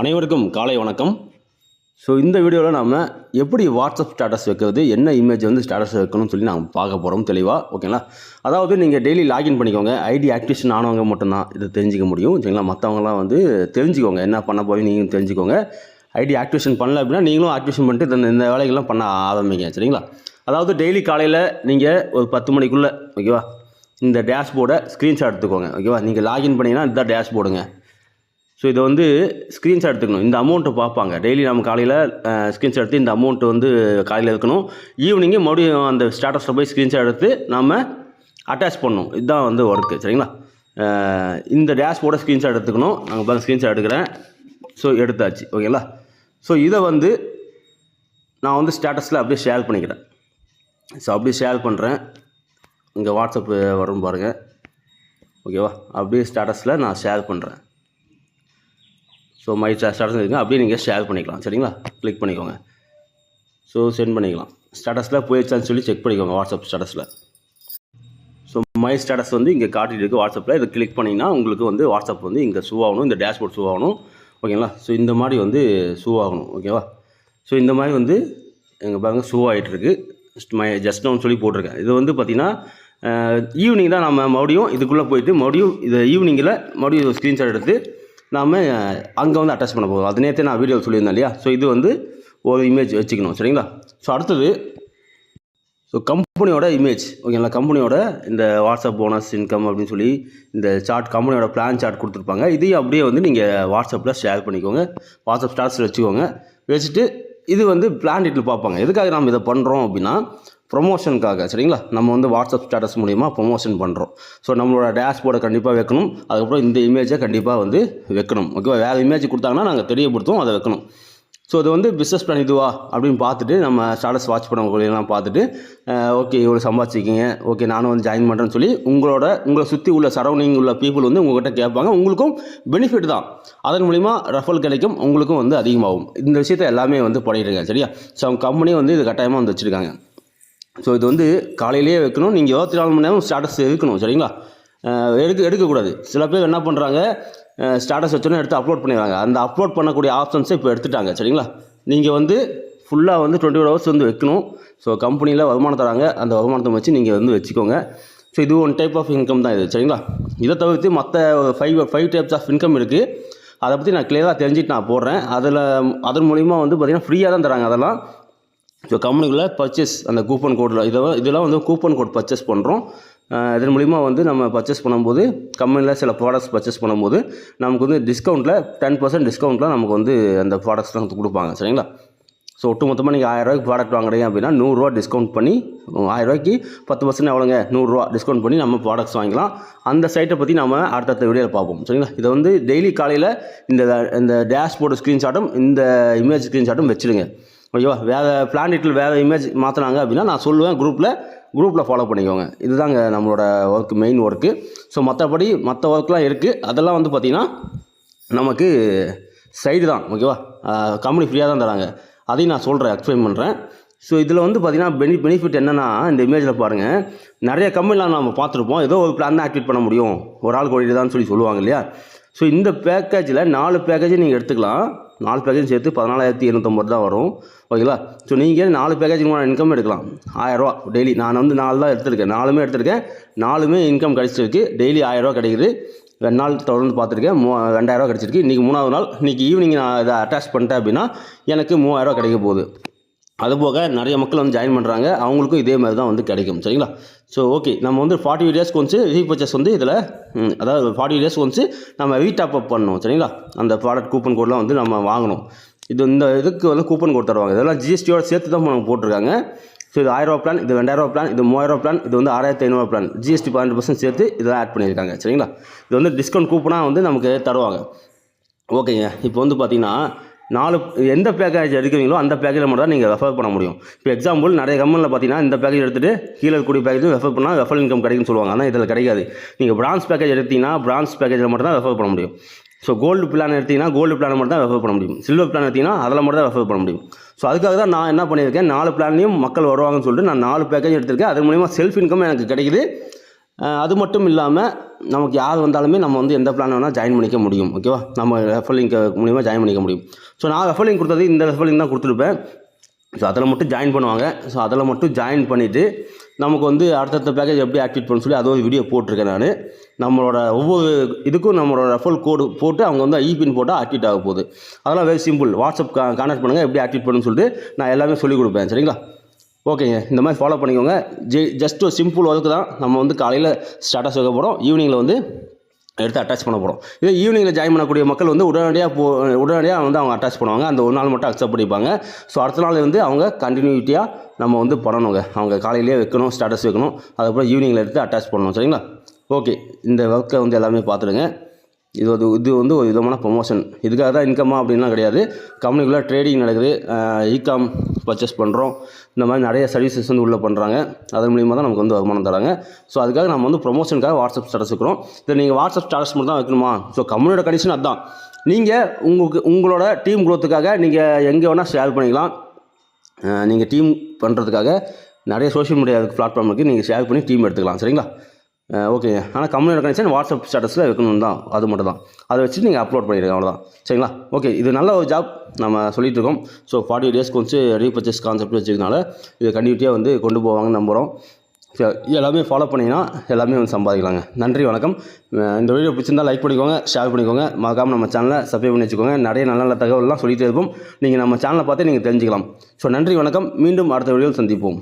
அனைவருக்கும் காலை வணக்கம். ஸோ இந்த வீடியோவில் நாம் எப்படி வாட்ஸ்அப் ஸ்டேட்டஸ் வைக்கிறது என்ன இமேஜ் வந்து ஸ்டேட்டஸ் வைக்கணும்னு சொல்லி நாங்கள் பார்க்க போகிறோம் தெளிவாக ஓகேங்களா அதாவது நீங்கள் டெய்லி லாகின் பண்ணிக்கோங்க. ஐடி ஆக்டிவேஷன் ஆனவங்க மட்டும்தான் இதை தெரிஞ்சிக்க முடியும் சரிங்களா? மற்றவங்களாம் வந்து தெரிஞ்சுக்கோங்க. என்ன பண்ண போய் நீங்களும் தெரிஞ்சுக்கோங்க. ஐடி ஆக்டிவேஷன் பண்ணல அப்படின்னா நீங்களும் ஆக்டிவேஷன் பண்ணிட்டு இந்த இந்த வேலைகள்லாம் பண்ண ஆரம்பிங்க சரிங்களா? அதாவது டெய்லி காலையில் நீங்கள் ஒரு பத்து மணிக்குள்ளே ஓகேவா இந்த டேஷ்போர்டை ஸ்க்ரீன்ஷாட் எடுத்துக்கோங்க ஓகேவா நீங்கள் லாகின் பண்ணீங்கன்னா இதுதான் டேஷ்போர்டுங்க ஸோ இதை வந்து ஸ்க்ரீன்ஷாட் எடுத்துக்கணும். இந்த அமௌண்ட்டை பார்ப்பாங்க. டெய்லி நம்ம காலையில் ஸ்க்ரீன்ஷாட் எடுத்து இந்த அமௌண்ட்டு வந்து காலையில் இருக்கணும் ஈவினிங்கே மறுபடியும் அந்த ஸ்டேட்டஸில் போய் ஸ்க்ரீன்ஷாட் எடுத்து நம்ம அட்டாச் பண்ணணும். இதுதான் வந்து ஒர்க்கு சரிங்களா? இந்த டேஷ்போர்டை ஸ்க்ரீன்ஷாட் எடுத்துக்கணும். நாங்கள் பார்த்து ஸ்க்ரீன்ஷாட் எடுக்கிறேன். ஸோ எடுத்தாச்சு. ஓகேங்களா? ஸோ இதை வந்து நான் வந்து ஸ்டேட்டஸில் அப்படியே ஷேர் பண்ணிக்கிறேன். ஸோ அப்படியே ஷேர் பண்ணுறேன் இங்கே வாட்ஸ்அப்பு வரும் பாருங்கள் ஓகேவா? அப்படியே ஸ்டேட்டஸில் நான் ஷேர் பண்ணுறேன் ஸோ மை ஸ்டேட்டஸ் இருக்குங்க அப்படியே நீங்கள் ஷேர் பண்ணிக்கலாம். சரிங்களா? கிளிக் பண்ணிக்கோங்க. ஸோ சென்ட் பண்ணிக்கலாம். ஸ்டேட்டஸில் போயிடுச்சான்னு சொல்லி செக் பண்ணிக்கோங்க வாட்ஸ்அப் ஸ்டேட்டஸில் ஸோ மை ஸ்டேட்டஸ் வந்து இங்கே காட்டிட்டு இருக்குது வாட்ஸ்அப்பில் இதை கிளிக் பண்ணிங்கன்னா உங்களுக்கு வந்து வாட்ஸ்அப் வந்து இங்கே ஷூ ஆகணும். இந்த டேஷ்போர்ட் ஷூ ஆகணும். ஓகேங்களா? ஸோ இந்த மாதிரி வந்து ஷூ ஆகணும். ஓகேவா? ஸோ இந்த மாதிரி வந்து எங்கள் பாருங்க ஷூ ஆகிட்டுருக்கு மை ஜஸ்ட் டவுன் சொல்லி போட்டிருக்கேன். இது வந்து பார்த்திங்கன்னா ஈவினிங் தான் நம்ம மறுபடியும் இதுக்குள்ளே போயிட்டு மறுபடியும் இது ஈவினிங்கில் மறுபடியும் ஸ்க்ரீன்ஷாட் எடுத்து நாம் அங்கே வந்து அட்டாச் பண்ண போகிறோம் அது நேற்றே நான் வீடியோ சொல்லியிருந்தேன் இல்லையா? ஸோ இது வந்து ஒரு இமேஜ் வச்சுக்கணும். சரிங்களா? ஸோ அடுத்தது ஸோ கம்பெனியோட இமேஜ் ஓகேங்களா கம்பெனியோட இந்த வாட்ஸ்அப் போனஸ் இன்கம் அப்படின்னு சொல்லி இந்த சார்ட் கம்பெனியோட பிளான் சார்ட் கொடுத்துருப்பாங்க. இதையும் அப்படியே வந்து நீங்கள் வாட்ஸ்அப்பில் ஷேர் பண்ணிக்கோங்க. வாட்ஸ்அப் ஸ்டார்ஸில் வச்சுக்கோங்க. வச்சுட்டு இது வந்து பிளான் டீட்டில் பார்ப்பாங்க. எதுக்காக நம்ம இதை பண்ணுறோம் அப்படின்னா ப்ரொமோஷனுக்காக சரிங்களா? நம்ம வந்து வாட்ஸ்அப் ஸ்டேட்டஸ் மூலிமா ப்ரொமோஷன் பண்ணுறோம் ஸோ நம்மளோட டேஷ்போர்டை கண்டிப்பாக வைக்கணும். அதுக்கப்புறம் இந்த இமேஜை கண்டிப்பாக வந்து வைக்கணும். ஓகேவா வேறு இமேஜ் கொடுத்தாங்கன்னா நாங்கள் தெரியப்படுத்துவோம் அதை வைக்கணும். ஸோ இது வந்து பிஸ்னஸ் பிளான் இதுவா? அப்படின்னு பார்த்துட்டு நம்ம ஸ்டாட்டஸ் வாட்ச் பண்ணக்கூடியலாம் பார்த்துட்டு ஓகே இவ்வளோ சம்பாதிச்சிக்கிங்க ஓகே நானும் வந்து ஜாயின் பண்ணுறேன்னு சொல்லி உங்களோட உங்களை சுற்றி உள்ள சரௌண்டிங் உள்ள பீப்புள் வந்து உங்கள்கிட்ட கேட்பாங்க. உங்களுக்கும் பெனிஃபிட் தான். அதன் மூலிமா ரெஃபல் கிடைக்கும் உங்களுக்கும் வந்து அதிகமாகும். இந்த விஷயத்தை எல்லாமே வந்து பண்ணிடுங்க சரியா? ஸோ அவங்க கம்பெனியும் வந்து இது கட்டாயமாக வந்து வச்சுருக்காங்க. ஸோ இது வந்து காலையிலேயே வைக்கணும். நீங்கள் இருபத்தி நாலு மணி நேரம் ஸ்டாட்டஸ் இருக்கணும் சரிங்களா? எடுக்க எடுக்கக்கூடாது. சில பேர் என்ன பண்ணுறாங்க ஸ்டாட்டஸ் வச்சோன்னே எடுத்து அப்லோட் பண்ணிடுறாங்க. அந்த அப்லோட் பண்ணக்கூடிய ஆப்ஷன்ஸை இப்போ எடுத்துட்டாங்க சரிங்களா? நீங்கள் வந்து ஃபுல்லாக வந்து டுவெண்ட்டி ஃபோர் ஹவர்ஸ் வந்து வைக்கணும். ஸோ கம்பெனியில் வருமானம் தராங்க. அந்த வருமானத்தை வச்சு நீங்கள் வந்து வச்சுக்கோங்க. ஸோ இது ஒன் டைப் ஆஃப் இன்கம் தான் இது சரிங்களா? இதை தவிர்த்து மற்ற five five types of income இருக்குது அதை பற்றி நான் கிளியராக தெரிஞ்சுட்டு நான் போடுறேன். அதில் அதன் மூலிமா வந்து பார்த்திங்கன்னா ஃப்ரீயாக தான் தராங்க அதெல்லாம். ஸோ கம்பெனிக்குள்ளே பர்ச்சேஸ் அந்த கூப்பன் கோடில் இதை இதெல்லாம் வந்து கூப்பன் கோட் பர்ச்சேஸ் பண்ணுறோம் இதன் மூலிமா வந்து நம்ம பர்ச்சேஸ் பண்ணும்போது கம்பெனியில் சில ப்ராடக்ட்ஸ் பர்ச்சேஸ் பண்ணும்போது நமக்கு வந்து டிஸ்கவுண்ட்டில் டென் பர்சன்ட் டிஸ்கவுண்ட்டில் நமக்கு வந்து அந்த ப்ராடக்ட்ஸ்லாம் கொடுப்பாங்க சரிங்களா? ஸோ ஒட்டு மொத்தமாக நீங்கள் ஆயிரரூவாய்க்கு ப்ராடக்ட் வாங்குறீங்க அப்படின்னா நூறுரூவா டிஸ்கவுண்ட் பண்ணி ஆயிரரூவாய்க்கு பத்து பர்சன்ட் எவ்வளோங்க? நூறுரூவா டிஸ்கவுண்ட் பண்ணி நம்ம ப்ராடக்ட்ஸ் வாங்கிக்கலாம். அந்த சைட்டை பற்றி நம்ம அடுத்தடுத்த வீடியோவில் பார்ப்போம் சரிங்களா? இதை வந்து டெய்லி காலையில் இந்த இந்த டேஷ்போர்டு ஸ்க்ரீன்ஷாட்டும் இந்த இமேஜ் ஸ்க்ரீன்ஷாட்டும் வச்சுடுங்க. ஓகேவா? வேறு பிளான் வேறு இமேஜ் மாற்றினாங்க அப்படின்னா நான் சொல்லுவேன் குரூப்பில் குரூப்பில் ஃபாலோ பண்ணிக்கோங்க. இதுதாங்க நம்மளோட ஒர்க் மெயின் ஒர்க்கு ஸோ மற்றபடி மற்ற ஒர்க்லாம் இருக்குது அதெல்லாம் வந்து பார்த்திங்கன்னா நமக்கு சைடு தான் ஓகேவா? கம்பெனி ஃப்ரீயாக தான் தராங்க. அதையும் நான் சொல்கிறேன் எக்ஸ்பிளைன் பண்ணுறேன் ஸோ இதில் வந்து பார்த்திங்கன்னா பெனி பெனிஃபிட் என்னென்னா இந்த இமேஜில் பாருங்கள் நிறைய கம்பெனிலாம் நம்ம பார்த்துருப்போம். ஏதோ ஒரு பிளான் தான் ஆக்டிவேட் பண்ண முடியும். ஒரு ஆள் கோடிட்டு சொல்லி சொல்லுவாங்க இல்லையா? ஸோ இந்த பேக்கேஜில் நாலு பேக்கேஜை நீங்கள் எடுத்துக்கலாம். நாலு பேக்கேஜ் சேர்த்து பதினாலாயிரத்தி எழுநூத்தம்பது தான் வரும். ஓகேங்களா? ஸோ நீங்கள் நாலு பேக்கேஜுக்கு இன்கம் எடுக்கலாம். ஆயிரரூவா டெய்லி நான் வந்து நாலு தான் எடுத்திருக்கேன். நாலுமே எடுத்திருக்கேன். நாலுமே இன்கம் கிடச்சிருக்கு. டெய்லி ஆயிரரூவா கிடைக்குது. ரெண்டு நாள் தொடர்ந்து பார்த்துருக்கேன். மூ ரெண்டாயிரரூவா கிடச்சிருக்கு. இன்றைக்கி மூணாவது நாள். இன்றைக்கி ஈவினிங் நான் இதை அட்டாச் பண்ணிட்டேன் அப்படின்னா எனக்கு மூவாயிரரூவா கிடைக்க போகுது. அதுபோக நிறைய மக்கள் வந்து ஜாயின் பண்ணுறாங்க அவங்களுக்கும் இதே மாதிரி தான் வந்து கிடைக்கும். சரிங்களா? ஸோ ஓகே நம்ம வந்து ஃபார்ட்டி டேஸ்க்கு வந்து ரீபர்ச்சேஸ் வந்து இதில் அதாவது ஃபார்ட்டி டேஸ்க்கு வந்து நம்ம ரீடாப் அப் பண்ணணும். சரிங்களா? அந்த ப்ராடக்ட் கூப்பன் கோட்லாம் வந்து நம்ம வாங்கணும். இது இந்த இதுக்கு வந்து கூப்பன் கோட் தருவாங்க. இதெல்லாம் ஜிஎஸ்டியோட சேர்த்து தான் நம்ம போட்டிருக்காங்க. ஸோ இது ஆயிரரூவா பிளான் இது ரெண்டாயிரரூவா பிளான் இது மூவாயிரரூவா பிளான் இது வந்து ஆறாயிரத்தி ஐநூறுவா பிளான் ஜிஎஸ்டி பன்னெண்டு பர்சன்ட் சேர்த்து இதெல்லாம் ஆட் பண்ணியிருக்காங்க. சரிங்களா? இது வந்து டிஸ்கவுண்ட் கூப்பனாக வந்து நமக்கு தருவாங்க. ஓகேங்க இப்போ வந்து பார்த்திங்கன்னா நாலு எந்த பேக்கேஜ் எடுக்கிறீங்களோ அந்த பேக்கேஜில் மட்டும் தான் நீங்கள் ரெஃபர் பண்ண முடியும். இப்போ எக்ஸாம்பிள் நிறைய கம்பெனியில் பார்த்தீங்கன்னா இந்த பேக்கேஜ் எடுத்துகிட்டு கீழே இருக்கக்கூடிய பேக்கேஜும் ரெஃபர் பண்ணால் ரெஃபர் இன்கம் கிடைக்கும்னு சொல்லுவாங்க. ஆனால் இதில் கிடைக்காது. நீங்கள் பிரான்ஸ் பேக்கேஜ் எடுத்தீங்கன்னா பிரான்ஸ் பேக்கேஜில் மட்டும் தான் ரெஃபர் பண்ண முடியும். ஸோ கோல்டு பிளான் எடுத்தீங்கன்னா கோல்டு பிளான் மட்டும் தான் ரெஃபர் பண்ண முடியும். சில்வர் பிளான் எடுத்தீங்கன்னா அதில் மட்டும் தான் ரெஃபர் பண்ண முடியும். ஸோ அதுக்காக தான் நான் என்ன பண்ணியிருக்கேன்? நாலு பிளான்லையும் மக்கள் வருவாங்கன்னு சொல்லிட்டு நான் நாலு பேக்கேஜ் எடுத்திருக்கேன். அது மூலிமா செல்ஃப் இன்கம் எனக்கு கிடைக்குது. அது மட்டும் இல்லாமல் நமக்கு யார் வந்தாலுமே நம்ம வந்து எந்த பிளான் வேணால் ஜாயின் பண்ணிக்க முடியும் ஓகேவா நம்ம ரெஃபர் லிங்க் மூலிமா ஜாயின் பண்ணிக்க முடியும். ஸோ நான் ரெஃபர் லிங்க் கொடுத்தது இந்த ரெஃபர் லிங்க் தான் கொடுத்துருப்பேன். ஸோ அதில் மட்டும் ஜாயின் பண்ணுவாங்க. ஸோ அதில் மட்டும் ஜாயின் பண்ணிவிட்டு நமக்கு வந்து அடுத்தடுத்த பேக்கேஜ் எப்படி ஆக்டிவேட் பண்ண சொல்லி அது ஒரு வீடியோ போட்டிருக்கேன் நான். நம்மளோட ஒவ்வொரு இதுக்கும் நம்மளோட ரெஃபல் கோடு போட்டு அவங்க வந்து ஐபின் போட்டால் ஆக்டிவேட் ஆக போகுது. அதெல்லாம் வெரி சிம்பிள் வாட்ஸ்அப் கா கான்டாக்ட் பண்ணுங்கள் எப்படி ஆக்டிவேட் பண்ணுன்னு சொல்லிட்டு நான் எல்லாமே சொல்லிக் கொடுப்பேன். சரிங்களா? ஓகேங்க. இந்த மாதிரி ஃபாலோ பண்ணிக்கோங்க. ஜெ ஜஸ்ட் ஒரு சிம்பிள் ஒர்க்கு தான். நம்ம வந்து காலையில் ஸ்டாட்டஸ் வைக்க போகிறோம் ஈவினிங்கில் வந்து எடுத்து அட்டாச் பண்ண போகிறோம் இதே ஈவினிங்கில் ஜாயின் பண்ணக்கூடிய மக்கள் வந்து உடனடியாக போ உடனடியாக வந்து அவங்க அட்டாச் பண்ணுவாங்க. அந்த ஒரு நாள் மட்டும் அக்செப்ட் பண்ணிப்பாங்க. ஸோ அடுத்த நாள் வந்து அவங்க கண்டினியூட்டியாக நம்ம வந்து பண்ணணுங்க. அவங்க காலையிலேயே வைக்கணும் ஸ்டேட்டஸ் வைக்கணும். அதுக்கப்புறம் ஈவினிங்கில் எடுத்து அட்டாச் பண்ணணும். சரிங்களா? ஓகே இந்த ஒர்க்கை வந்து எல்லாமே பார்த்துடுங்க. இது ஒரு இது வந்து ஒரு விதமான ப்ரொமோஷன் இதுக்காக தான் இன்கம்மா அப்படின்லாம் கிடையாது. கம்பெனிக்குள்ளே ட்ரேடிங் நடக்குது. இகாம் பர்ச்சேஸ் பண்ணுறோம் இந்த மாதிரி நிறைய சர்வீசஸ் வந்து உள்ளே பண்ணுறாங்க அதன் மூலியமாக தான் நமக்கு வந்து வருமானம் தராங்க. ஸோ அதுக்காக நம்ம வந்து ப்ரொமோஷனுக்காக வாட்ஸ்அப் ஸ்டேட்டஸ் வைக்கிறோம். இதை நீங்கள் வாட்ஸ்அப் ஸ்டேட்டஸ் மட்டும் தான் வைக்கணுமா? ஸோ கம்பெனியோட கண்டிஷன் அதுதான் நீங்கள் உங்களுக்கு உங்களோட டீம் குரோத்துக்காக நீங்கள் எங்கே வேணால் ஷேர் பண்ணிக்கலாம். நீங்கள் டீம் பண்ணுறதுக்காக நிறைய சோஷியல் மீடியா பிளாட்ஃபார்ம் இருக்குது நீங்கள் ஷேர் பண்ணி டீம் எடுத்துக்கலாம். சரிங்களா? ஓகேங்க ஆனால் கம்பெனியோட கனெக்ஷன் வாட்ஸ்அப் ஸ்டேட்டஸில் வைக்கணும் தான் அது மட்டும் தான். அதை வச்சு நீங்கள் அப்லோட் பண்ணிடுங்க அவ்வளோதான் சரிங்களா? ஓகே இது நல்ல ஒரு ஜாப் நம்ம சொல்லிட்டு இருக்கோம். ஸோ ஃபார்ட்டி டேஸ்க்கு வந்து ரீபர்ச்சேஸ் கான்செப்ட் வச்சுக்கனால இது கண்டிப்பாக வந்து கொண்டு போவாங்கன்னு நம்புகிறோம் எல்லாமே ஃபாலோ பண்ணிங்கன்னா எல்லாமே வந்து சம்பாதிக்கலாங்க. நன்றி வணக்கம். இந்த வீடியோ பிடிச்சிருந்தால் லைக் பண்ணிக்கோங்க ஷேர் பண்ணிக்கோங்க. மறக்காமல் நம்ம சேனலை சப்ஸ்கிரைப் பண்ணி வச்சுக்கோங்க. நிறைய நல்ல நல்ல தகவல்லாம் சொல்லிகிட்டே இருப்போம். நீங்கள் நம்ம சேனலை பார்த்து நீங்கள் தெரிஞ்சுக்கலாம். ஸோ நன்றி வணக்கம். மீண்டும் அடுத்த வீடியோவில் சந்திப்போம்.